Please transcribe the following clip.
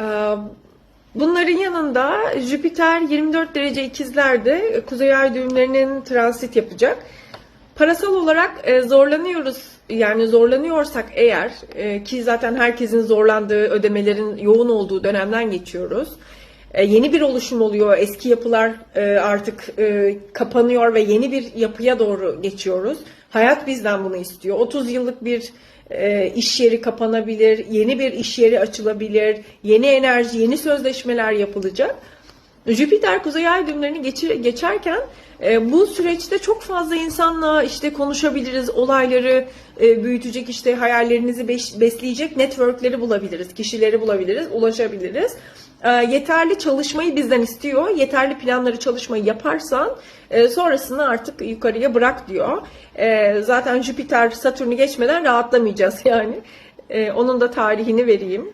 Ee, Bunların yanında Jüpiter 24 derece ikizlerde kuzey ay düğümlerinin transit yapacak. Parasal olarak e, zorlanıyoruz yani zorlanıyorsak eğer e, ki zaten herkesin zorlandığı ödemelerin yoğun olduğu dönemden geçiyoruz. E, Yeni bir oluşum oluyor. Eski yapılar e, artık e, kapanıyor ve yeni bir yapıya doğru geçiyoruz. Hayat bizden bunu istiyor. 30 yıllık bir iş yeri kapanabilir, yeni bir iş yeri açılabilir, yeni enerji, yeni sözleşmeler yapılacak. Jüpiter kuzey ay düğümlerini geçir, geçerken e, bu süreçte çok fazla insanla işte konuşabiliriz, olayları e, büyütecek işte hayallerinizi beş- besleyecek networkleri bulabiliriz, kişileri bulabiliriz, ulaşabiliriz. E, yeterli çalışmayı bizden istiyor. Yeterli planları çalışmayı yaparsan e, sonrasını artık yukarıya bırak diyor. E, zaten Jüpiter Satürn'ü geçmeden rahatlamayacağız yani. E, onun da tarihini vereyim.